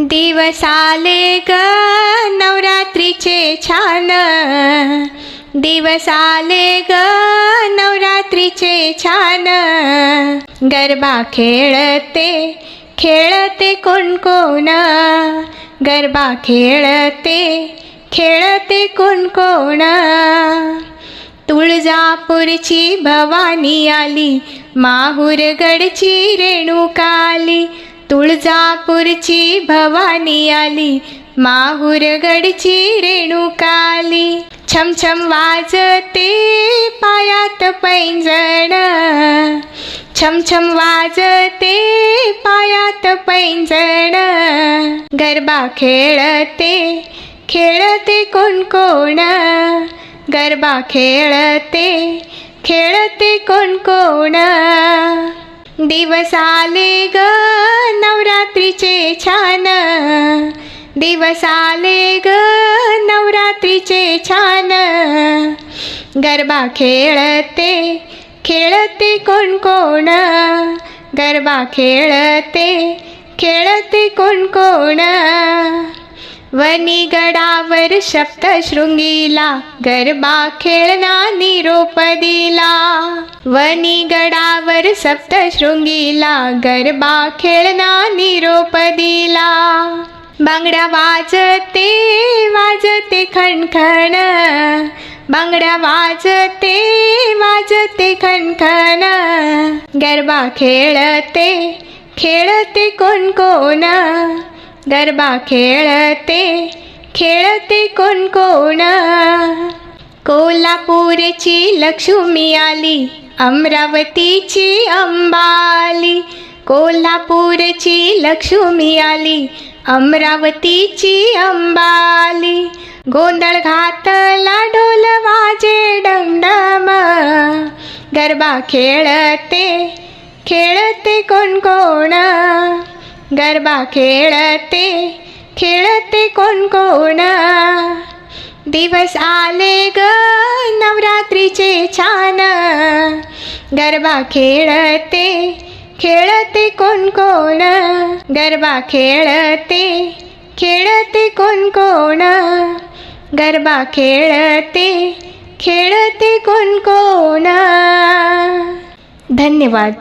दिवस आले ग नवरात्रीचे छान. दिवस आले ग नवरात्रीचे छान. गरबा खेळते खेळते कोण कोण. गरबा खेळते खेळते कोण कोण. तुळजापूरची भवानी आली माहूरगडची रेणुकाली. तुळजापूरची भवानी आली माहूरगडची रेणुकाली. छमछम वाजते पायात पैंजण. छमछम वाजते पायात पैंजण. गरबा खेळते खेळते कोण कोण. गरबा खेळते खेळते कोण कोण. दिवस आले ग नवरात्रीचे छान. दिवस आले ग नवरात्रीचे छान. गरबा खेळते खेळते कोण कोण. गरबा खेळते खेळते कोण कोण. वनिगडावर सप्तशृंगीला गरबा खेळना निरोप दिला वनिगडावर सप्तशृंगीला गरबा खेळना निरोप दिला बांगड्या वाजते वाजते खणखण. बांगड्या वाजते वाजते खणखण. गरबा खेळते खेळते कोण कोण. गरबा खेळते खेळते कोण कोण? कोल्हापूरची लक्ष्मी आली अमरावतीची अंबाली. कोल्हापूरची लक्ष्मी आली अमरावतीची अंबाली. गोंधळ घातला ढोल वाजे डमडम. गरबा खेळते खेळते कोण कोण? गरबा खेळते खेळते कोण कोण? दिवस आले ग नवरात्रीचे छान. गरबा खेळते खेळते कोण कोण? गरबा खेळते खेळते कोण कोण? गरबा खेळते खेळते कोण कोण? धन्यवाद.